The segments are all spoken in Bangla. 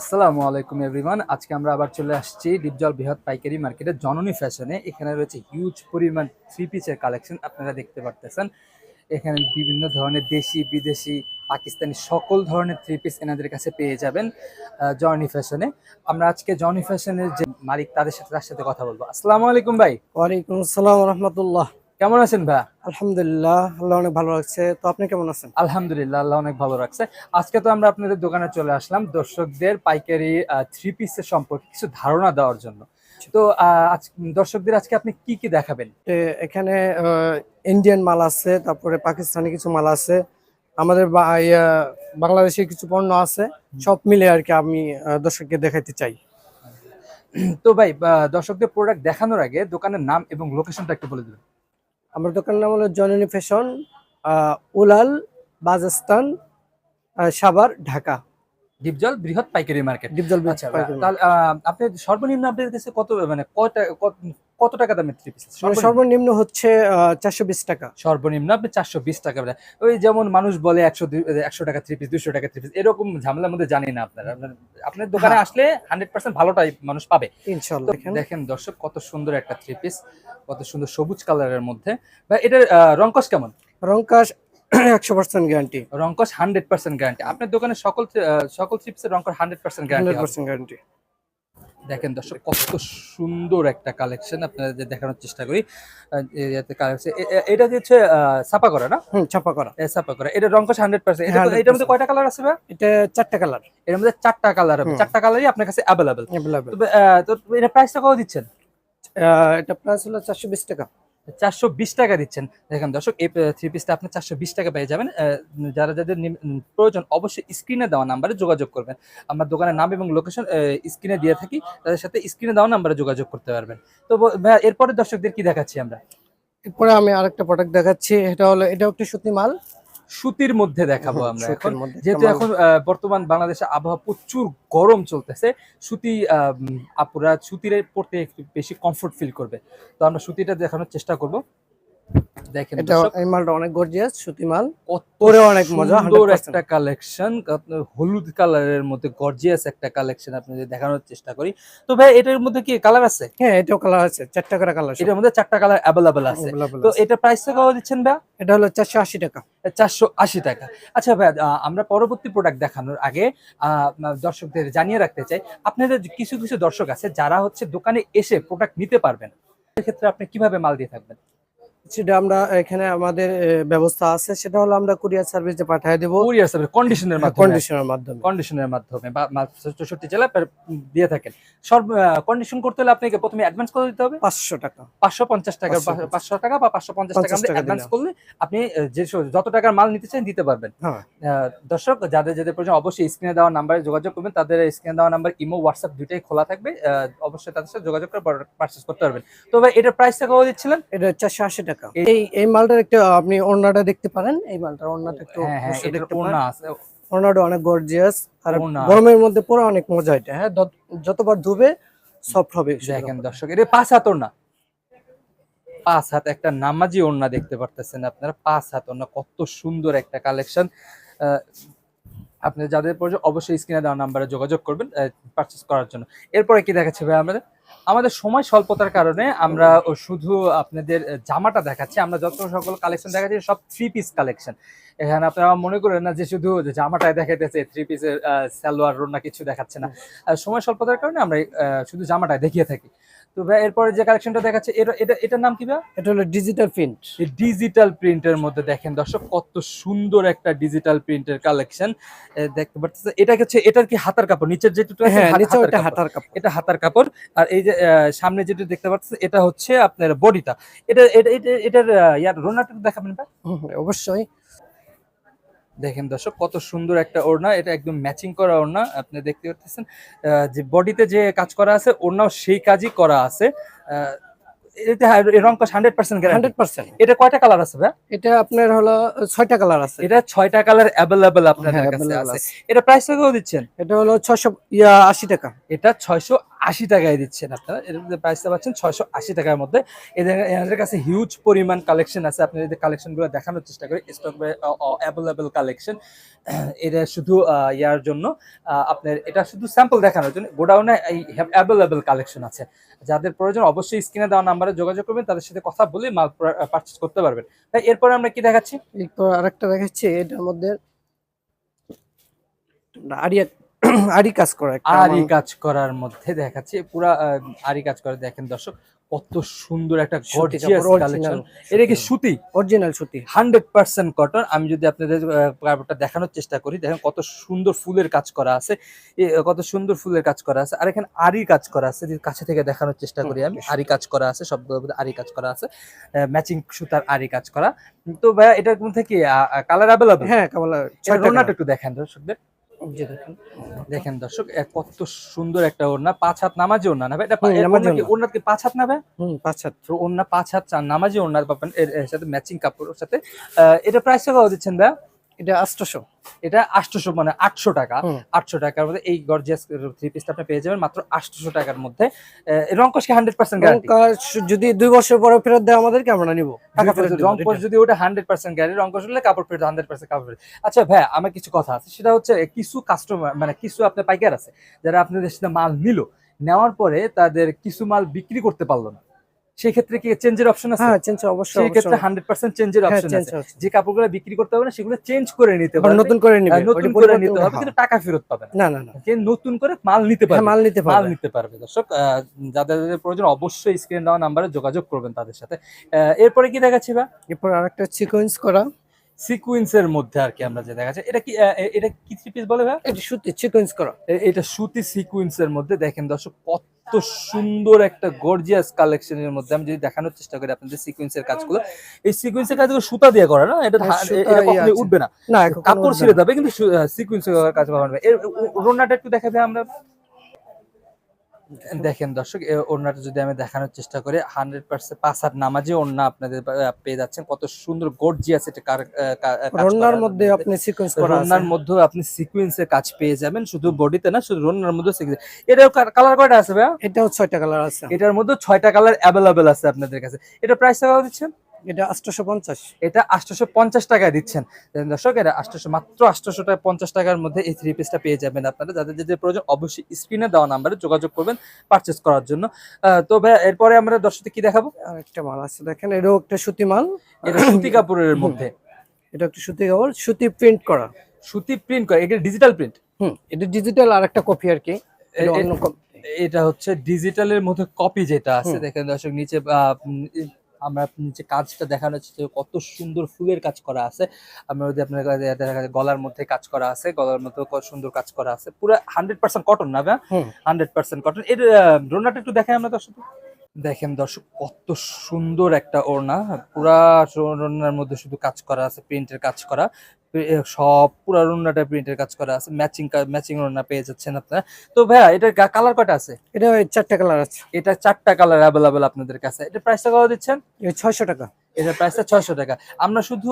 আসসালামু আলাইকুম এভরিওয়ান। আজকে আমরা আবার চলে আসছি ডিপজল বৃহৎ পাইকারি মার্কেটে জননী ফ্যাশনে। এখানে রয়েছে হিউজ পরিমাণ থ্রি পিসের কালেকশন আপনারা দেখতে পারতেছেন। এখানে বিভিন্ন ধরনের দেশি, বিদেশি, পাকিস্তানি সকল ধরনের থ্রি পিস এনাদের কাছে পেয়ে যাবেন জর্নি ফ্যাশনে। আমরা আজকে জর্নি ফ্যাশনের যে মালিক, তাদের সাথে তার সাথে কথা বলব। আসসালামু আলাইকুম ভাই। ওয়ালাইকুম আসসালাম রহমতুল্লাহ। কেমন আছেন ভাই? আলহামদুলিল্লাহ আল্লাহ অনেক ভালো লাগছে তো আপনি কেমন আছেন? আলহামদুলিল্লাহ আল্লাহ অনেক ভালো রাখছে। আজকে তো আমরা আপনাদের দোকানে চলে আসলাম দর্শকদের পাইকারি থ্রি পিসের সম্পর্কে কিছু ধারণা দেওয়ার জন্য। তো আজ দর্শকদের আজকে আপনি কি কি দেখাবেন? এখানে ইন্ডিয়ান মাল আছে তারপরে পাকিস্তানি কিছু মাল আছে আমাদের বা- ইয়া, বাংলাদেশি কিছু পণ্য আছে সব মিলে আর কি আমি দর্শককে দেখাইতে চাই। তো ভাই দর্শকদের প্রোডাক্ট দেখানোর আগে দোকানের নাম এবং লোকেশনটা একটু বলে দিবেন। আমার দোকান নাম হলো জননী ফ্যাশন আহ, উলাল বাজস্তান সাভার ঢাকা। ডিপজল বৃহৎ পাইকারি মার্কেট। ডিপজল আচ্ছা তাহলে আপনি সর্বনিম্ন আপনাদের কাছে কত মানে কত কত- টাকা দামের থ্রি পিস সর্বনিম্ন? হচ্ছে চারশো বিশ টাকা। সর্বনিম্ন আপনি চারশো বিশ টাকা ওই যেমন মানুষ বলে একশো একশো টাকা থ্রি পিস দুশো টাকা থ্রি পিস এরকম ঝামেলার মধ্যে জানি না আপনারা। আপনার- দোকানে হ্যাঁ। আসলে হান্ড্রেড পার্সেন্ট ভালোটাই মানুষ পাবে। দেখেন। দর্শক কত সুন্দর একটা থ্রি পিস কত সুন্দর সবুজ কালারের মধ্যে। ভাই এটার রংকস কেমন? রংকাশ একশো পার্সেন্ট গ্যারান্টি রংকস হান্ড্রেড পার্সেন্ট গ্যারান্টি আপনার দোকানে সকল সকল থ্রি পিসের রংকস hundred percent guarantee percent guarantee দেখেন দর্শক কত সুন্দর একটা কালেকশন আপনাদের যে দেখানোর চেষ্টা করি। এটা হচ্ছে ছাপা করা না? হুম ছাপা করা। এ, ছাপা করা। এটা রংকস হান্ড্রেড পার্সেন্ট 100% এটার মধ্যে কয়টা কালার আছে ভাই? এটা চারটা কালারের মধ্যে চারটা কালার হবে। চারটা কালারই আপনার কাছে অ্যাভেলেবেল তো এটা প্রাইসটা কত দিচ্ছেন? এটা প্রাইস হলো চারশো বিশ টাকা। চারশো বিশ টাকা দিচ্ছেন। দেখেন দর্শক, এই থ্রি পিসটা আপনি চারশো বিশ টাকা পেয়ে যাবেন। যারা যাদের প্রয়োজন অবশ্যই স্ক্রিনে দেওয়া নাম্বারে যোগাযোগ করবেন। আমার দোকানের নাম এবং লোকেশন স্ক্রিনে দিয়ে থাকি, তাদের সাথে স্ক্রিনে দেওয়া নাম্বারে যোগাযোগ করতে পারবেন। তো এরপরে দর্শকদের কি দেখাচ্ছি আমরা? এরপরে আমি আরেকটা প্রোডাক্ট দেখাচ্ছি, এটা হলো, এটাও একটি সুতি মাল সুতির মধ্যে দেখাবো আমরা এখন। যেহেতু এখন বর্তমান বাংলাদেশে আবহাওয়া প্রচুর গরম চলতেছে সুতি আহ, আপুরা সুতির পড়তে একটু বেশি কমফোর্ট ফিল করবে। তো আমরা সুতিটা দেখানোর চেষ্টা করব। দেখেন এটা দর্শক, এই মালটা অনেক গর্জিয়াস সুতি মাল। কত অনেক মজা, সুন্দর একটা কালেকশন হলুদ কালারের মধ্যে গর্জিয়াস একটা কালেকশন আপনাদের দেখানোর চেষ্টা করি। তো ভাই এটার মধ্যে কি কালার আছে? হ্যাঁ এটাও কালার আছে চারটা করে কালার এটার মধ্যে চারটা কালার অ্যাভেলেবেল আছে। তো এটা প্রাইস কত দিচ্ছেন ভাই? এটা হলো চারশো আশি টাকা। চারশো আশি টাকা। আচ্ছা ভাই আমরা পরবর্তী প্রোডাক্ট দেখানোর আগে আহ, দর্শকদের জানিয়ে রাখতে চাই আপনাদের কিছু কিছু দর্শক আছে যারা হচ্ছে দোকানে এসে প্রোডাক্ট নিতে পারবেন। সেক্ষেত্রে আপনি কীভাবে মাল দিয়ে থাকবেন? সেটা আমরা এখানে আমাদের ব্যবস্থা আছে। সেটা হলো আমরা কুরিয়ার সার্ভিসে পাঠিয়ে দেবো। কুরিয়ার সার্ভিস কন্ডিশনের মাধ্যমে। কন্ডিশনের মাধ্যমে। কন্ডিশনের মাধ্যমে বা চৌষট্টি জেলা দিয়ে থাকেন। সব কন্ডিশন করতে হলে আপনাকে প্রথমে অ্যাডভান্স করে দিতে হবে? পাঁচশো টাকা। পাঁচশো পঞ্চাশ টাকা 550 পাঁচশো টাকা বা পাঁচশো পঞ্চাশ টাকা 50 অ্যাডভান্স করলে আপনি যে যত টাকার মাল নিতে চান দিতে পারবেন। হ্যাঁ। দর্শক যাদের যাদের প্রয়োজন অবশ্যই স্ক্রিনে দেওয়া নাম্বারে যোগাযোগ করবেন। তাদের স্ক্রিনে দেওয়া নাম্বার ইমো হোয়াটসঅ্যাপ দুইটাই খোলা থাকবে। অবশ্যই তাদের সাথে যোগাযোগ করে পারচেস করতে পারবেন। তো ভাই এটার প্রাইসটা কত দিচ্ছিলেন? এটা চারশো আশি টাকা। এই এই মালটার একটা আপনি ওড়নাটা দেখতে পারেন? এই মালটার ওড়নাটা একটু হ্যাঁ হ্যাঁ দেখতে পারেন। আছে। ওড়নাটা অনেক গর্জিয়াস আর গরমের মধ্যে পরে অনেক মজা এটা হ্যাঁ? যতবার ধুবে সফট হবে দেখেন দর্শক এটা পাঁচ হাত ওড়না। পাঁচ হাত একটা নামাজি ওড়না দেখতে পারতেছেন আপনারা। পাঁচ হাত ওড়না কত সুন্দর একটা কালেকশন আপনি যাদের প্রয়োজন অবশ্যই স্ক্রিনে দেওয়া নাম্বারে যোগাযোগ করবেন পারচেস করার জন্য। এরপরে কি দেখাচ্ছে ভাই আমাদের আমাদের সময় স্বল্পতার কারণে আমরা শুধু আপনাদের জামাটা দেখাচ্ছি আমরা যত সকল কালেকশন দেখাচ্ছি সব থ্রি পিস কালেকশন এখানে আপনারা মনে করেন না যে শুধু জামাটাই দেখাইতেছে থ্রি পিসের সালোয়ার রোনা কিছু দেখাচ্ছে না। সময় স্বল্পতার কারণে আমরা শুধু জামাটাই দেখিয়ে থাকি। তো ভাই এরপরে যে কালেকশনটা দেখাচ্ছে এটা এটা এটার নাম কি ভাই? এটা হলো ডিজিটাল প্রিন্ট এই ডিজিটাল প্রিন্টের মধ্যে দেখেন দর্শক কত সুন্দর একটা ডিজিটাল প্রিন্টের কালেকশন দেখতে পাচ্ছেন এটা হচ্ছে এটার কি হাতার কাপড়? নিচের যেটুকু আছে, হ্যাঁ নিচে কাপড়। হাতার কাপড়। এটা হাতার কাপড়। আর এই যে সামনে যেটা দেখতে পাচ্ছেন এটা হচ্ছে আপনার বডিটা। এটা এটা এটা- এটার ইয়ার রোনাটা দেখাবেন ভাই। অবশ্যই। দেখেন দর্শক কত সুন্দর একটা ওড়না। এটা একদম ম্যাচিং করা ওড়না আপনি দেখতে পাচ্ছেন। যে বডিতে যে কাজ করা আছে ওড়নাও সেই কাজই করা আছে। এটা রং কস হান্ড্রেড পার্সেন্ট হান্ড্রেড পার্সেন্ট এটা কয়টা কালার আছে ভাই এটা আপনার হলো ছয়টা কালার আছে। এটা ছয়টা কালার অ্যাভেলেবেল হ্যাঁ, কাছে আছে। এটা প্রাইস কত দিচ্ছেন? এটা হলো ছয়শো ইয়া আশি টাকা। এটা ছয়শো আশি টাকায় দিচ্ছেন আপনারা। এর মধ্যে প্রাইসটা পাচ্ছেন ছয়শো আশি টাকার মধ্যে। এদের, এনাদের কাছে হিউজ পরিমাণ কালেকশন আছে। আপনি যদি কালেকশনগুলো দেখানোর চেষ্টা করি স্টক অ্যাভেলেবেল কালেকশন এটা শুধু ইয়ার জন্য আপনার এটা শুধু স্যাম্পল দেখানোর জন্য। গোডাউনে এই অ্যাভেলেবেল কালেকশন আছে। যাদের প্রয়োজন অবশ্যই স্ক্রিনে দেওয়া নাম্বারে যোগাযোগ করবেন, তাদের সাথে কথা বলে মাল পারচেস করতে পারবেন। তাই এরপরে আমরা কি দেখাচ্ছি? এরপর আরেকটা দেখাচ্ছি, এটার মধ্যে আরিয়া আরি কাজ করা আরি কাজ করার মধ্যে দেখাচ্ছি। পুরা আরি কাজ করে দেখেন দর্শক কত সুন্দর একটা গর্জিয়াস কালেকশন এটা কি সুতি? অরিজিনাল সুতি। হান্ড্রেড পার্সেন্ট কটন আমি যদি আপনাদের কাপড়টা দেখানোর চেষ্টা করি দেখেন কত সুন্দর ফুলের কাজ করা আছে। কত সুন্দর ফুলের কাজ করা আছে। আর এখানে আরি কাজ করা আছে। কাছে থেকে দেখানোর চেষ্টা করি আমি। আরি কাজ করা আছে সবগুলোর মধ্যে আরি কাজ করা আছে। ম্যাচিং সুতার আরি কাজ করা। তো ভাইয়া এটার মধ্যে কি কালার অ্যাভেলেবল হ্যাঁ রোনাটা একটু দেখেন দর্শকদের। দেখেন দর্শক এক কত সুন্দর একটা ওড়না। পাঁচ হাত নামাজি ওড়না না? এটা ওড়না। কি- পাঁচ হাত নাবে হুম পাঁচ হাত। তো ওড়না পাঁচ হাত চার নামাজি ওড়না পাবেন এর সাথে ম্যাচিং কাপড়ের সাথে এটা প্রাইস কত দিচ্ছেন ভাই এটা আটশোশো এটা আটশোশো মানে আটশো টাকা। আটশো টাকার মধ্যে এই গর্জিয়াস থ্রি পিসটা আপনি পেয়ে যাবেন মাত্র আটশোশো টাকার মধ্যে। রঙ্কশ হান্ড্রেড পার্সেন্ট গ্যারান্টি যদি দুই বছর পরে ফেরত দেয় আমাদেরকে আমরা নিবো। রঙ্কশ যদি ওটা হান্ড্রেড পার্সেন্ট গ্যারান্টি রঙ্কশ হলে কাপড় ফেরত হান্ড্রেড পার্সেন্ট কাপড় ফেরত। আচ্ছা ভাই আমার কিছু কথা আছে। সেটা হচ্ছে কিছু কাস্টমার মানে কিছু আপনার পাইকার আছে যারা আপনাদের সাথে মাল নিল নেওয়ার পরে তাদের কিছু মাল বিক্রি করতে পারল না। সেই ক্ষেত্রে কি চেঞ্জের অপশন আছে? হ্যাঁ চেঞ্জ অবশ্যই সেই ক্ষেত্রে অবশ্যই। হান্ড্রেড পার্সেন্ট চেঞ্জের হ্যাঁ অপশন আছে। যে কাপড়গুলো বিক্রি করতে হবে না সেগুলো চেঞ্জ করে নিতে হবে। পারবে নতুন করে নিবে নতুন করে নিতে হবে হ্যাঁ। কিন্তু টাকা ফেরত পাবে না। না না যে নতুন করে মাল নিতে হ্যাঁ, পারবে মাল নিতে মাল নিতে পারবে। দর্শক যাদের যাদের প্রয়োজন অবশ্যই স্ক্রিন দেওয়া নাম্বারে যোগাযোগ করবেন তাদের সাথে। এরপরে কি দেখাচ্ছি বা এরপর আরেকটা সিকোয়েন্স করা। সিকুয়েন্সের মধ্যে আর কি আমরা যে দেখাচ্ছি। এটা কি এটা কি থ্রি পিস বলে ভাই? এটা সুতি সিকোয়েন্স করা। এটা সুতি সিকুয়েন্সের মধ্যে দেখেন দর্শক কত সুন্দর একটা গর্জিয়াস কালেকশনের মধ্যে আমি যদি দেখানোর চেষ্টা করি আপনাদের সিকুয়েন্সের কাজগুলো। এই সিকুয়েন্সের কাজগুলো সুতা দিয়ে করা না? এটা হ্যাঁ, এটা ইয়ে কখনোই উঠবে না। কাপড় ছিঁড়ে যাবে কিন্তু সিকুয়েন্সের কাজ এর রোনাটা একটু দেখাবে আমরা। দেখেন দর্শক ওড়নাটা যদি আমি দেখানোর চেষ্টা করি হান্ড্রেড পার্সেন্ট পাঁচ হাত নামাজে ওড়না আপনাদের পেয়ে যাচ্ছেন। কত সুন্দর গর্জিয়াস এটা করা রন্নার আছে। মধ্যে আপনি সিকোয়েন্স করা আছে। রন্নার আপনি সিকুয়েন্সের কাজ পেয়ে যাবেন শুধু বডিতে না শুধু রন্নার মধ্যে সিকুয়েন্স এটার কালার কয়টা আছে ভাইয়া? এটাও ছয়টা কালার আছে। এটার মধ্যে ছয়টা কালার অ্যাভেলেবেল আছে আপনাদের কাছে। এটা প্রাইস টাকা দিচ্ছেন? এটা এটা টাকায় দিচ্ছেন। দর্শক এটা মাত্র টাকা টাকার মধ্যে এই থ্রি পিসটা পেয়ে যাবেন আপনারা। যাদের যাদের প্রয়োজন অবশ্যই স্ক্রিনে দেওয়া নাম্বারে যোগাযোগ করবেন করার জন্য। আহ, তো ভাই এরপরে আমরা দর্শকদের কি দেখাবো? একটা মাল আছে দেখেন এটাও একটা সুতি মাল। এটা সুতি কাপড়ের মধ্যে। এটা একটা সুতি কাপড় সুতি প্রিন্ট করা। সুতি প্রিন্ট করে এটা ডিজিটাল প্রিন্ট হুম এটা ডিজিটাল আর একটা কপি আর কি। এটা হচ্ছে ডিজিটালের মধ্যে কপি যেটা আছে। দেখেন দর্শক নিচে আমরা যে কাজটা দেখানো হচ্ছে কত সুন্দর ফুলের কাজ করা আছে। আমরা যদি আপনার দেখা গলার মধ্যে কাজ করা আছে গলার মধ্যে কত সুন্দর কাজ করা আছে। পুরো হান্ড্রেড পার্সেন্ট কটন না হান্ড্রেড পার্সেন্ট কটন এর রোনাটা একটু দেখাই আমরা দর্শক। দেখেন দর্শক কত সুন্দর একটা ওড়না। পুরা ওড়নার মধ্যে শুধু কাজ করা আছে প্রিন্টের কাজ করা। সব পুরা রুন্ডাটা প্রিন্টের কাজ করা আছে। ম্যাচিং ম্যাচিং রুন্ডা পেয়ে যাচ্ছেন আপনারা। তো ভাইয়া এটার কালার কটা আছে? এটা ওই চারটা কালার আছে। এটা চারটা কালার অ্যাভেলেবেল আপনাদের কাছে। এটা প্রাইসটা কত দিচ্ছেন? ছয়শো টাকা। এটার প্রাইসটা ছয়শো টাকা। আমরা শুধু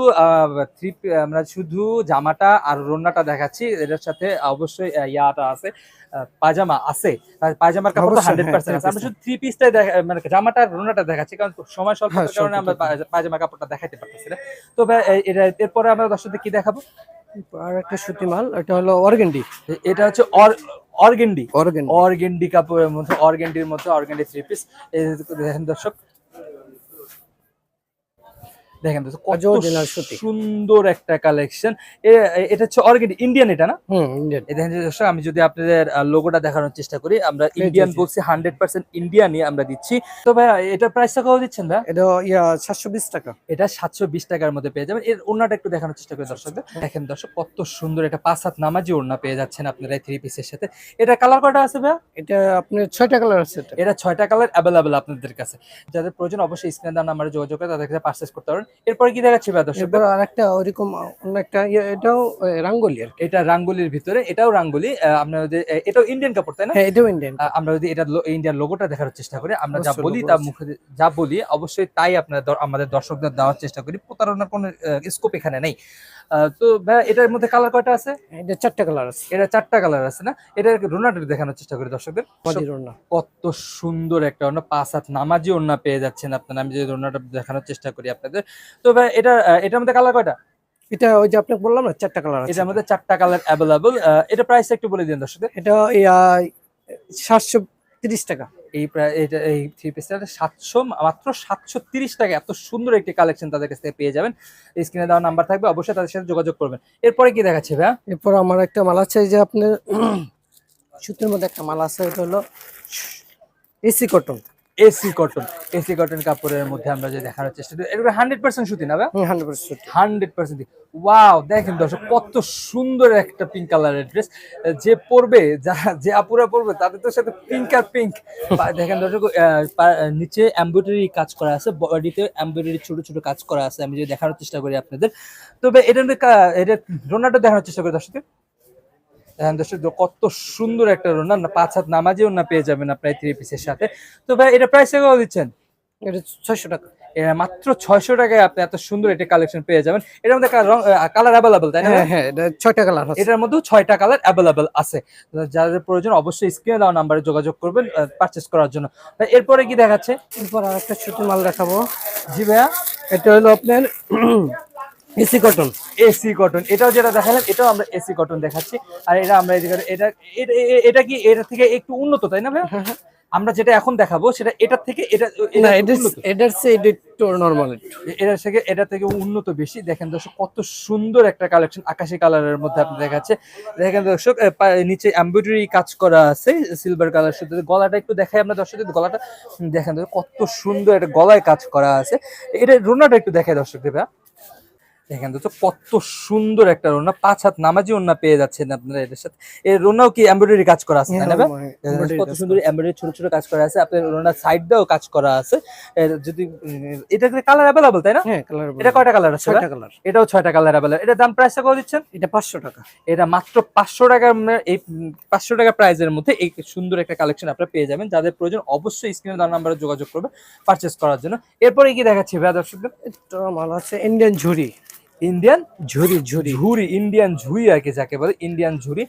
থ্রি আমরা শুধু জামাটা আর রোনাটা দেখাচ্ছি। এটার সাথে অবশ্যই ইয়াটা আছে পায়জামা আছে। আর পায়জামার কাপড় হান্ড্রেড হ্যাঁ, পার্সেন্ট আছে। আমরা শুধু থ্রি পিসটাই দেখা মানে জামাটা আর রোনাটা দেখাচ্ছি কারণ সময় স্বল্পতার হ্যাঁ, কারণে আমরা। পায়জামা কাপড়টা দেখাতে পারতেছি না। তো এটা এরপরে আমরা দর্শকদের কি দেখাবো? আর একটা সুতি মাল এটা হলো অর্গেন্ডি। এটা হচ্ছে অর্গেন্ডি। অর্গেন্ডি। অর্গেন্ডি কাপড়ের মধ্যে অর্গেন্ডির মধ্যে অর্গেন্ডি থ্রি পিস দেখেন দর্শক দেখেন দর্শক কত। সুন্দর একটা কালেকশন এটা হচ্ছে অর্গেন্ডি ইন্ডিয়ান এটা না? আমি যদি আপনাদের লোগোটা দেখানোর চেষ্টা করি আমরা ইন্ডিয়ান। বলছি হান্ড্রেড পার্সেন্ট ইন্ডিয়ানই আমরা দিচ্ছি। তো ভাই এটা প্রাইসটা কত দিচ্ছেন ভাই এটা ইয়া সাতশো বিশ টাকা। এটা সাতশো বিশ টাকার মধ্যে পেয়ে যাবেন। এর ওড়নাটা একটু দেখানোর চেষ্টা করি দর্শকদের। দেখেন দর্শক কত সুন্দর একটা পাঁচ হাত নামাজি ওড়না পেয়ে যাচ্ছেন আপনারা থ্রি পিসের সাথে। এটা কালার কয়টা আছে ভাই এটা আপনার ছয়টা কালার আছে এটা। ছয়টা কালার অ্যাভেলেবেল আপনাদের কাছে। যাদের প্রয়োজন অবশ্যই স্ক্রিনে দেওয়া নাম্বারে যোগাযোগ করে তাদের কাছে পারচেস করতে পারেন। এরপরে কি দেখাচ্ছে ভাই দর্শক? এরপর আর একটা ইয়ে, এটাও রাঙ্গলি আর এটা রাঙ্গুলির ভিতরে এটাও রাঙ্গুলি আমরা যদি এটাও ইন্ডিয়ান কাপড় তাই না? হ্যাঁ এটাও ইন্ডিয়ান আমরা যদি এটা ইন্ডিয়ার লোগোটা দেখার চেষ্টা করি আমরা যা বলি তা মুখে যা বলি অবশ্যই তাই আপনার আমাদের দর্শকদের দেওয়ার চেষ্টা করি। প্রতারণার কোনো স্কোপ এখানে নেই। তো ভাইয়া এটার মধ্যে কালার কয়টা আছে? এটা চারটা কালার আছে। এটা চারটা কালার আছে না? এটা রোনাটা দেখানোর চেষ্টা করি দর্শকদের। কত সুন্দর একটা ওড়না পাঁচ হাত নামাজি ওড়না পেয়ে যাচ্ছেন আপনারা। আমি যে ওড়নাটা দেখানোর চেষ্টা করি আপনাদের। তো ভাই এটা এটার মধ্যে কালার কয়টা? এটা ওই যে আপনাকে বললাম না চারটা কালার আছে। এটার মধ্যে চারটা কালার অ্যাভেলেবল এটা প্রাইস একটু বলে দিন দর্শকদের। এটা সাতশো তিরিশ টাকা। এই এই থ্রি পিসটা সাতশো, মাত্র সাতশো তিরিশ টাকা। এত সুন্দর একটি কালেকশন তাদের কাছ থেকে পেয়ে যাবেন। স্ক্রিনে দেওয়া নাম্বার থাকবে, অবশ্যই তাদের সাথে যোগাযোগ করবেন। এরপরে কি দেখাচ্ছে ভাইয়া? এরপর আমার একটা মাল আছে যে আপনার, সুতির মধ্যে একটা মাল আছে, এটা হলো AC cotton. AC cotton AC cotton কাপড়ের মধ্যে আমরা যে দেখানোর চেষ্টা করি এটা হান্ড্রেড পার্সেন্ট সুতি না hundred percent hundred percent wow দেখেন দর্শক কত সুন্দর একটা পিঙ্ক কালারের ড্রেস যে পরবে যা যে আপুরা পরবে তাদের তো সাথে পিঙ্ক আর পিঙ্ক দেখেন দর্শক নিচে এমব্রয়ডারি কাজ করা আছে বডিতে এমব্রয়ডারি ছোট ছোট কাজ করা আছে আমি যদি দেখানোর চেষ্টা করি আপনাদের। তবে এটা এটা রোনাটা দেখানোর চেষ্টা করি দর্শক দেখেন দর্শক কত সুন্দর একটা রোনা। না পাঁচ হাত নামাজেও না পেয়ে যাবেন আপনার থ্রি পিসের সাথে। তো ভাই এটা প্রাইস কত দিচ্ছেন? এটা ছয়শো টাকা। এরা মাত্র ছয়শো টাকায় আপনি এত সুন্দর একটা কালেকশন পেয়ে যাবেন। এটার মধ্যে কালার অ্যাভেলেবল তাই না? হ্যাঁ হ্যাঁ ছয়টা কালার এটার ছয়টা কালার অ্যাভেলেবেল আছে। যাদের প্রয়োজন অবশ্যই স্ক্রিনে দেওয়া নাম্বারে যোগাযোগ করবেন পারচেস করার জন্য। এরপরে কি দেখাচ্ছে? এরপর আর একটা সুতির মাল দেখাবো। জি ভাইয়া। এটা হলো আপনার এসি কটন এসি কটন এটাও যেটা দেখালেন এটাও আমরা এসি কটন দেখাচ্ছি। আর এটা আমরা এটা এটা- এটা কি এটা থেকে একটু উন্নত তাই না ভাই আমরা যেটা এখন দেখাবো সেটা এটার থেকে এটা এটা না এটা। এটার চেয়ে এটা একটু নর্মাল এটা থেকে এটা থেকে উন্নত বেশি। দেখেন দর্শক কত সুন্দর একটা কালেকশন আকাশি কালারের মধ্যে আপনি দেখাচ্ছে। দেখেন দর্শক নিচে এমব্রয়ডারি কাজ করা আছে সিলভার কালার শুধু গলাটা একটু দেখাই আমরা দর্শকদের গলাটা। দেখেন দর্শক, কত সুন্দর একটা গলায় কাজ করা আছে। এটা রোনাটা একটু দেখাই দর্শকদের ভাইয়া। দেখেন তো কত সুন্দর একটা রোনা। পাঁচ হাত নামাজি ওনা পেয়ে যাচ্ছেন আপনারা এদের সাথে। এই রোনাও কি এমব্রয়ডারি কাজ করা আছে না ভাই? কত সুন্দর এমব্রয়ডারি ছোট ছোট কাজ করা আছে। আপনার ওনার সাইড দিয়েও কাজ করা আছে। যদি এটা কালার অ্যাভেলেবল তাই না? হ্যাঁ কালার এটা কয়টা কালার আছে ছয়টা কালার এটাও ছয়টা কালার অ্যাভেলেবল এটা দাম প্রাইসটা কত দিচ্ছেন? এটা পাঁচশো টাকা। এটা মাত্র পাঁচশো টাকার মধ্যে- এই পাঁচশো টাকা প্রাইসের মধ্যে এই সুন্দর একটা কালেকশন আপনারা পেয়ে যাবেন। যাদের প্রয়োজন অবশ্যই স্ক্রিনে দেওয়ার নাম্বারে যোগাযোগ করবে পারচেস করার জন্য। এরপরে কি দেখাচ্ছি ভাই দর্শকদের? এটা মাল আছে ইন্ডিয়ান ঝুরি ইন্ডিয়ান ঝুরি ঝুরি। ঝুরি ইন্ডিয়ান ঝুরি আর কি যাকে বলে ইন্ডিয়ান ঝুরি।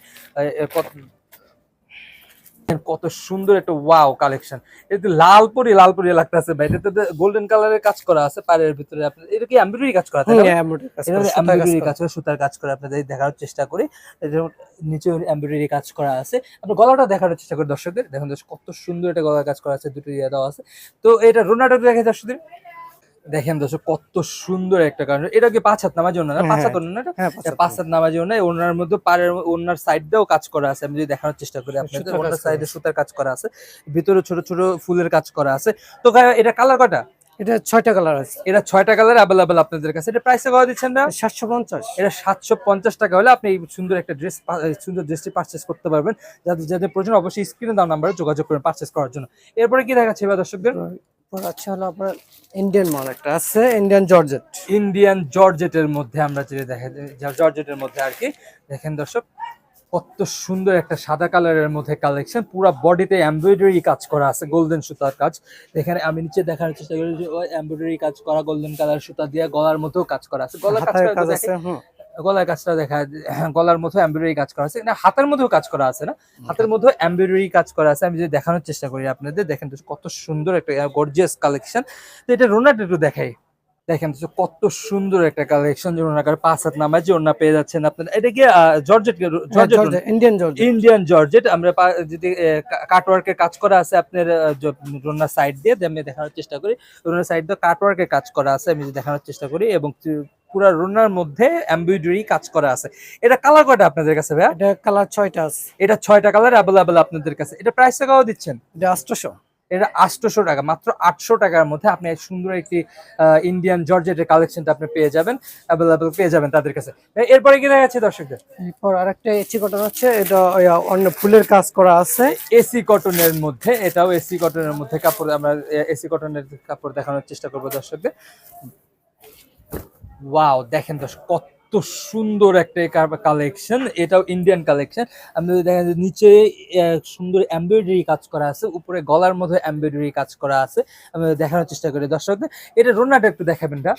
কত- সুন্দর একটা ওয়াও কালেকশন এটা লালপুরি লালপুরি লাগতেছে ভাই। এটা গোল্ডেন কালারের কাজ করা আছে পাড়ের ভিতরে আপনার এটা কি এমব্রয়ডারি কাজ করা থাকে? হ্যাঁ, কাজ করা, সুতার কাজ করা। সুতার কাজ করে আপনাদের দেখার চেষ্টা করি। নিচে এমব্রয়ডারি কাজ করা আছে। আপনার গলাটা দেখার চেষ্টা করি দর্শকদের। দেখুন কত সুন্দর একটা গলার কাজ করা আছে দুটো ইয়ে দেওয়া আছে। তো এটা রোনাটা দেখে দর্শকদের? দেখেন দর্শক কত সুন্দর একটা কারণ এটা কি পাঁচ হাত নামার জন্য না পাঁচ হাত না? হ্যাঁ পাঁচ হাত নামার জন্য ওনার মধ্যে পাড়ের ওনার সাইড দিয়েও কাজ করা আছে। আমি যদি দেখানোর চেষ্টা করি আপনাদের ওনার করা সাইডে। সুতার কাজ করা আছে। ভিতরে ছোট ছোট ফুলের কাজ করা আছে। তো এটা কালার কটা এটা ছয়টা কালার আছে। এটা ছয়টা কালার অ্যাভেলেবেল আপনাদের কাছে। এটা প্রাইসে কত দিচ্ছেন না? সাতশো পঞ্চাশ। এটা সাতশো পঞ্চাশ টাকা হলে আপনি এই সুন্দর একটা ড্রেস সুন্দর ড্রেসটি পারচেস করতে পারবেন। যাদের যাদের প্রয়োজন অবশ্যই স্ক্রিনে দাও নাম্বারে যোগাযোগ করবেন পারচেস করার জন্য। এরপরে কি দেখাচ্ছে এবার দর্শকদের? হলো আপনার ইন্ডিয়ান মাল একটা আছে ইন্ডিয়ান জর্জেট ইন্ডিয়ান জর্জেটের মধ্যে আমরা যেটা দেখা যায় জর্জেটের মধ্যে আর কি দেখেন দর্শক কত সুন্দর একটা সাদা কালারের মধ্যে কালেকশন পুরো বডিতে এমব্রয়ডারি কাজ করা আছে গোল্ডেন সুতার কাজ। এখানে আমি নিচে দেখার চেষ্টা করি এমব্রয়ডারি কাজ করা গোল্ডেন কালার সুতা দিয়ে গলার মধ্যেও কাজ করা আছে। গলার কাজ আছে হুম। গলার কাজটা দেখা গলার মধ্যে এমব্রয়ডারি কাজ করা আছে না হাতের মধ্যেও কাজ করা আছে না? হাতের মধ্যে এমব্রয়ডারি কাজ করা আছে আমি যদি দেখানোর চেষ্টা করি আপনাদের দেখেন তো কত সুন্দর একটা গর্জিয়াস কালেকশন তো এটা রোনাট একটু দেখাই। দেখেন তো কত সুন্দর একটা কালেকশন যে ওনার পাঁচ হাত নামায় যে ওনা পেয়ে যাচ্ছেন আপনারা। এটা কি georgette georgette Indian georgette Indian georgette আমরা যদি কাটওয়ার্কের কাজ করা আছে আপনার রোনার সাইড দিয়ে দিয়ে আমি দেখানোর চেষ্টা করি। রোনার সাইড দিয়ে কাটওয়ার্কের কাজ করা আছে আমি যদি দেখানোর চেষ্টা করি এবং পুরো রোনার মধ্যে এমব্রয়ডারি কাজ করা আছে। এটা কালার কয়টা আপনাদের কাছে ভাইয়া? এটা কালার ছয়টা আছে। এটা ছয়টা কালার অ্যাভেলেবেল আপনাদের কাছে। এটা প্রাইস টাকাও দিচ্ছেন? এটা আটশোশো। এটা আটশোশো টাকা মাত্র আটশো টাকার মধ্যে আপনি সুন্দর একটি ইন্ডিয়ান জর্জেটের কালেকশনটা আপনি পেয়ে যাবেন অ্যাভেলেবেল পেয়ে যাবেন তাদের কাছে। এরপরে কি দেখা যাচ্ছে দর্শকদের? এরপর আরেকটা এসি কটন আছে এটা অন্য ফুলের কাজ করা আছে। এসি কটনের মধ্যে এটাও এসি কটনের মধ্যে কাপড় আমরা এসি কটনের কাপড় দেখানোর চেষ্টা করব দর্শকদের। ওয়াও দেখেন দর্শক কত সুন্দর একটা কালেকশন এটাও ইন্ডিয়ান কালেকশন আপনি যদি দেখেন যে নিচে সুন্দর এমব্রয়ডারি কাজ করা আছে উপরে গলার মধ্যে এমব্রয়ডারি কাজ করা আছে আমি দেখানোর চেষ্টা করি। দর্শকদের এটা রোনাটা একটু দেখাবেন না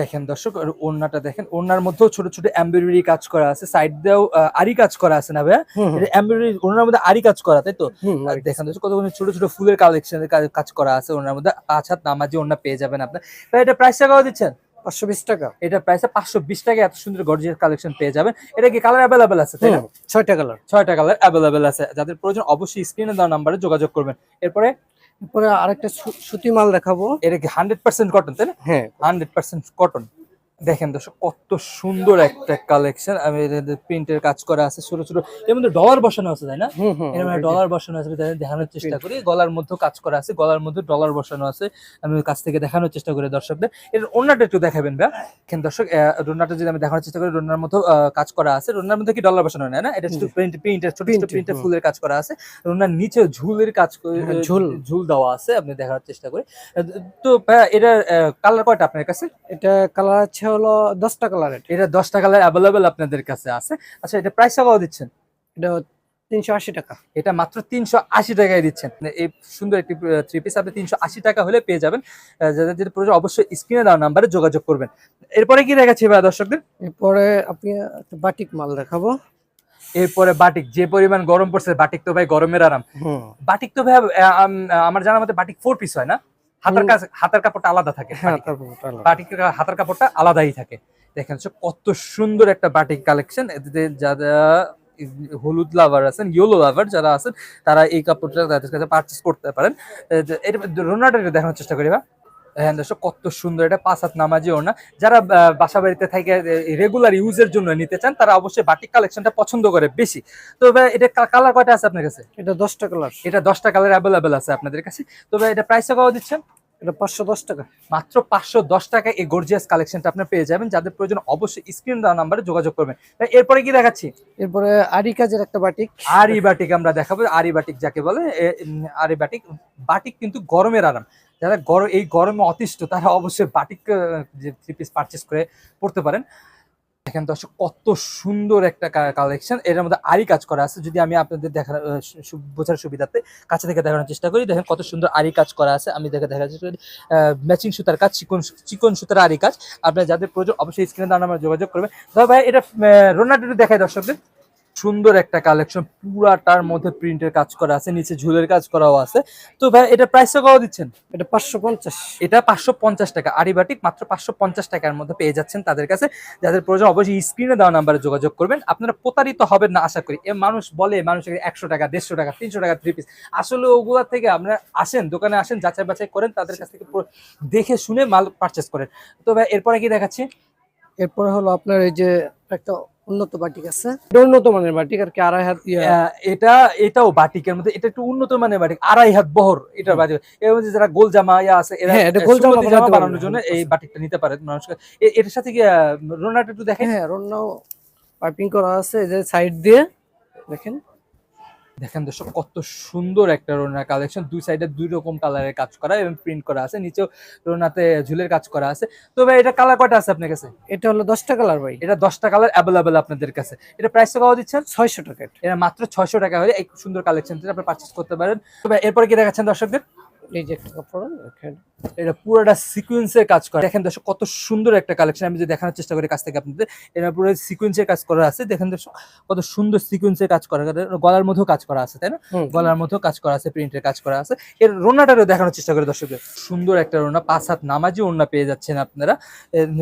দেখেন দর্শক আর ওড়নাটা দেখেন ওড়নার মধ্যেও ছোট ছোট এমব্রয়ডারি কাজ করা আছে সাইড দিয়েও আরি কাজ করা আছে না ভাইয়া? এটা এমব্রয়ডারি ওড়নার মধ্যে আরি কাজ করা তাই তো? আর দেখেন দর্শক কতগুলো ছোট ছোট ফুলের কালেকশনের কাজ করা আছে ওনার মধ্যে। পাঁচ হাত নামাজি ওড়না পেয়ে যাবেন আপনার। এটা প্রাইস টাকাও দিচ্ছেন? পাঁচশো বিশ টাকা। এটা প্রাইসে পাঁচশো বিশ টাকা এত সুন্দর গর্জিয়াস কালেকশন পেয়ে যাবেন। এটা কি কালার অ্যাভেলেবেল আছে তাই না? হুম, ছয়টা কালার ছয়টা কালার অ্যাভেলেবেল আছে। যাদের প্রয়োজন অবশ্যই স্ক্রিনে দেওয়া নাম্বারে যোগাযোগ করবেন। এরপরে? এরপরে আরেকটা সুতি মাল দেখাবো। এটা কি হান্ড্রেড পার্সেন্ট কটন তাই না? হ্যাঁ। হান্ড্রেড পার্সেন্ট কটন দেখেন দর্শক কত সুন্দর একটা কালেকশন আমি প্রিন্টের কাজ করা আছে ছোট ছোট। এর মধ্যে ডলার বসানো আছে তাই না? এর মধ্যে ডলার বসানো আছে দেখানোর চেষ্টা করি। গলার মধ্যে কাজ করা আছে গলার মধ্যে ডলার বসানো আছে। আমি কাছ থেকে দেখানোর চেষ্টা করি দর্শকদের। এর ওনাটা একটু দেখাবেন ভাই দেখেন দর্শক রোনাটা যদি আমি দেখানোর চেষ্টা করি রোনার মধ্যে কাজ করা আছে। রোনার মধ্যে কি ডলার বসানো হয় না এটা শুধু প্রিন্ট প্রিন্টের ছোট ছোট প্রিন্টের ফুলের কাজ করা আছে। রোনার নিচে ঝুলের কাজ করে হ্যাঁ, ঝুল। ঝুল দেওয়া আছে আপনি দেখার চেষ্টা করি। তো এটার কালার কয়টা আপনার কাছে? এটা কালার আছে হলো দশটা কালারের এটা দশটা কালার অ্যাভেলেবেল আপনাদের কাছে আছে। আচ্ছা এটা প্রাইস টাকাও দিচ্ছেন? এটা তিনশো আশি টাকা। এটা মাত্র তিনশো আশি টাকায় দিচ্ছেন। মানে এই সুন্দর একটি থ্রি পিস আপনি তিনশো আশি টাকা হলে পেয়ে যাবেন। যাদের যেটা প্রয়োজন অবশ্যই স্ক্রিনে দেওয়া নাম্বারে যোগাযোগ করবেন। এরপরে কি দেখাচ্ছি ভাই দর্শকদের? এরপরে আপনি একটা বাটিক মাল দেখাবো। এরপরে বাটিক যে পরিমাণ গরম পড়ছে বাটিক তো ভাই গরমের আরাম। বাটিক তো ভাই আমার জানা মতে বাটিক ফোর পিস হয় না? হাতের হুম। কাজ হাতের কাপড়টা আলাদা থাকে হ্যাঁ বাটিকের। হাতের কাপড়টা আলাদাই থাকে। দেখেন কত সুন্দর একটা বাটিক কালেকশন এতে যারা হলুদ লাভার আছেন ইয়েলো লাভার যারা আছেন তারা এই কাপড়টা তাদের কাছে পারচেস করতে পারেন। এটা রোনাটা দেখানোর চেষ্টা করি বা হ্যাঁ দর্শক কত সুন্দর এটা পাঁচ হাত নামাজি ওনা যারা বাসা বাড়িতে থেকে রেগুলার ইউজের জন্য নিতে চান তারা অবশ্যই বাটিক কালেকশনটা পছন্দ করে বেশি। তো ভাই এটা কালার কয়টা আছে আপনার কাছে? এটা দশটা কালার এটা দশটা কালার অ্যাভেলেবেল আছে আপনাদের কাছে। তো ভাই এটা প্রাইস কত দিচ্ছেন? এটা পাঁচশো দশ টাকা। মাত্র পাঁচশো দশ টাকায় এই গর্জিয়াস কালেকশনটা আপনি পেয়ে যাবেন। যাদের প্রয়োজন অবশ্যই স্ক্রিন দেওয়া নাম্বারে যোগাযোগ করবেন। এরপরে কি দেখাচ্ছি? এরপরে আরি কাজের একটা বাটিক। আরি বাটিক আমরা দেখাবো। আরি বাটিক যাকে বলে আরি বাটিক। বাটিক কিন্তু গরমের আরাম। যারা গরম এই গরমে অতিষ্ঠ, তারা অবশ্যই বাটিক যে থ্রি পিস পারচেস করে পড়তে পারেন। দেখেন দর্শক, কত সুন্দর একটা কালেকশন এর মধ্যে আরি কাজ করা আছে। যদি আমি আপনাদের দেখার বোঝার সুবিধাতে কাছে থেকে দেখানোর চেষ্টা করি। দেখেন কত সুন্দর আরি কাজ করা আছে। আমি দেখে দেখার চেষ্টা করি। ম্যাচিং সুতার কাজ, চিকন চিকন সুতার আরি কাজ। আপনার যাদের প্রয়োজন, অবশ্যই স্ক্রিনে দাঁড়ানো যোগাযোগ করবেন। তবে ভাই, এটা রোনাল্ডো দেখায় দর্শকদের। সুন্দর একটা কালেকশন পুরাটার মধ্যে প্রিন্টের কাজ করা আছে নিচে ঝুলের কাজ করাও আছে। তো ভাই এটা প্রাইসটা কত দিচ্ছেন? এটা পাঁচশো পঞ্চাশ। এটা পাঁচশো পঞ্চাশ টাকা। আরিবাটিক মাত্র পাঁচশো পঞ্চাশ টাকার মধ্যে পেয়ে যাচ্ছেন তাদের কাছে। যাদের প্রয়োজন অবশ্যই স্ক্রিনে দেওয়া নাম্বারে যোগাযোগ করবেন। আপনারা প্রতারিত হবেন না আশা করি। এ মানুষ বলে মানুষের একশো টাকা দেড়শো টাকা তিনশো টাকা থ্রি পিস আসলে ওগুলা থেকে আপনারা আসেন দোকানে আসেন যাচাই বাছাই করেন তাদের কাছ থেকে দেখে শুনে মাল পারচেস করেন। তো ভাই এরপরে কি দেখাচ্ছি? এরপরে হলো আপনার এই যে একটা উন্নত বাটিক আছে। উন্নত মানের বাটিক আর কি আড়াই হাত এটা এটাও বাটিকের মধ্যে এটা একটু উন্নত মানের বাটিক আড়াই হাত বহর এটা বাটিক। এর মধ্যে যারা গোল জামা ইয়া আছে এরা হ্যাঁ, এটা গোল জামা বানানোর জন্য এই বাটিকটা নিতে পারে। মানুষকে এ- এটার সাথে কি রোনাটা একটু দেখেন। হ্যাঁ রন্নাও পাইপিং করা আছে যে সাইড দিয়ে দেখেন। দেখেন দর্শক কত সুন্দর একটা রোনার কালেকশন দুই সাইডে দুই রকম কালারের কাজ করা এবং প্রিন্ট করা আছে। নিচেও রোনাতে ঝুলের কাজ করা আছে। তো ভাই এটা কালার কটা আছে আপনার কাছে? এটা হলো দশটা কালার ভাই। এটা দশটা কালার অ্যাভেলেবেল আপনাদের কাছে। এটা প্রাইস কত দিচ্ছেন? ছয়শো টাকা। এটা। মাত্র ছয়শো টাকা হলে এই সুন্দর কালেকশন আপনি পারচেস করতে পারেন। তো ভাই এরপরে কি দেখাচ্ছেন দর্শকদের? এই যে একটা কাপড় দেখেন এটা পুরোটা সিকুয়েন্সের কাজ করা। দেখেন দর্শক কত সুন্দর একটা কালেকশন আমি দেখানোর চেষ্টা করি কাছ থেকে আপনাদের এটা পুরো সিকুয়েন্সের কাজ করা আছে। দেখেন দর্শক কত সুন্দর সিকুয়েন্সের কাজ করা গলার মধ্যেও কাজ করা আছে তাই না? গলার মধ্যেও কাজ করা আছে প্রিন্টের কাজ করা আছে। এর রোনাটারও দেখানোর চেষ্টা করে দর্শকদের। সুন্দর একটা রোনা পাঁচ হাত নামাজি ওড়না পেয়ে যাচ্ছেন আপনারা।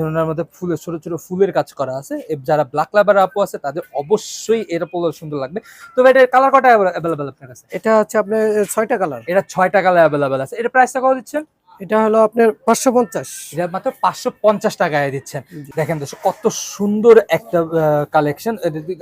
রোনার মধ্যে ফুলের ছোট ছোট ফুলের কাজ করা আছে। যারা ব্ল্যাক লাভার আপু আছে তাদের অবশ্যই এর পোলো সুন্দর লাগবে। তবে এটা কালার কটা অ্যাভেলেবেল আপনার কাছে? এটা হচ্ছে আপনার ছয়টা কালার এটা ছয়টা কালার অ্যাভেলেবেল আছে। এটা প্রাইসটা কত দিচ্ছেন? এটা হলো আপনার পাঁচশো পঞ্চাশ। এটা মাত্র পাঁচশো পঞ্চাশ টাকায় দিচ্ছেন। দেখেন দর্শক কত সুন্দর একটা কালেকশন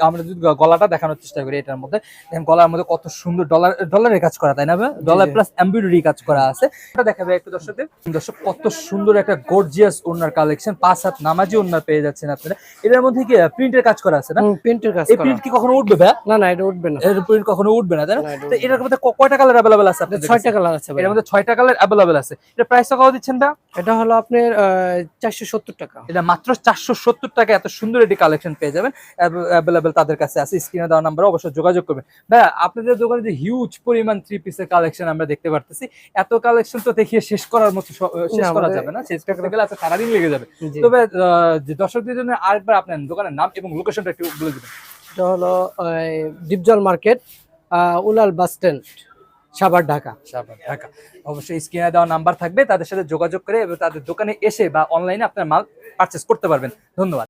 আমরা যদি গলাটা দেখানোর চেষ্টা করি এটার মধ্যে দেখেন গলার মধ্যে কত সুন্দর ডলার ডলারের কাজ করা তাই না ডলার প্লাস এমব্রয়ডারি কাজ করা আছে। এটা দেখাবে একটু দর্শকদের। দর্শক কত সুন্দর একটা গর্জিয়াস ওনার কালেকশন পাঁচ হাত নামাজি ওনার পেয়ে যাচ্ছেন আপনারা। এটার মধ্যে কি প্রিন্টের কাজ করা আছে না? প্রিন্টের কাজ এই প্রিন্ট কি কখনো উঠবে ভাই? না না এটা উঠবে না। এর প্রিন্ট কখনো উঠবে না তাই না? এটার মধ্যে কয়টা কালার অ্যাভেলেবেল আছে আপনাদের ছয়টা? কালার আছে এর মধ্যে ছয়টা কালার অ্যাভেলেবেল আছে। এটা প্রাইস কত দিচ্ছেন ভাই এটা হলো আপনার চারশো সত্তর টাকা। এটা মাত্র চারশো সত্তর টাকা এত সুন্দর একটি কালেকশন পেয়ে যাবেন। অ্যাভেলেবেল তাদের কাছে আছে স্ক্রিনে দেওয়া নাম্বারে অবশ্যই যোগাযোগ করবেন। ভাইয়া আপনাদের দোকানে যে হিউজ পরিমাণ থ্রি পিসের কালেকশন আমরা দেখতে পারতেছি এত কালেকশন তো দেখিয়ে শেষ করার মতো শেষ করা যাবে না। শেষ করতে গেলে আচ্ছা সারাদিন লেগে যাবে। তবে যে দর্শকদের জন্য আরেকবার আপনার দোকানের নাম এবং লোকেশনটা একটু বলে দিবেন। এটা হলো Dipjol market Ulail bus stand. Savar Dhaka. Savar Dhaka. অবশ্যই স্ক্রিনে দেওয়া নাম্বার থাকবে, তাদের সাথে যোগাযোগ করে এবং তাদের দোকানে এসে বা অনলাইনে আপনার মাল পারচেস করতে পারবেন। ধন্যবাদ।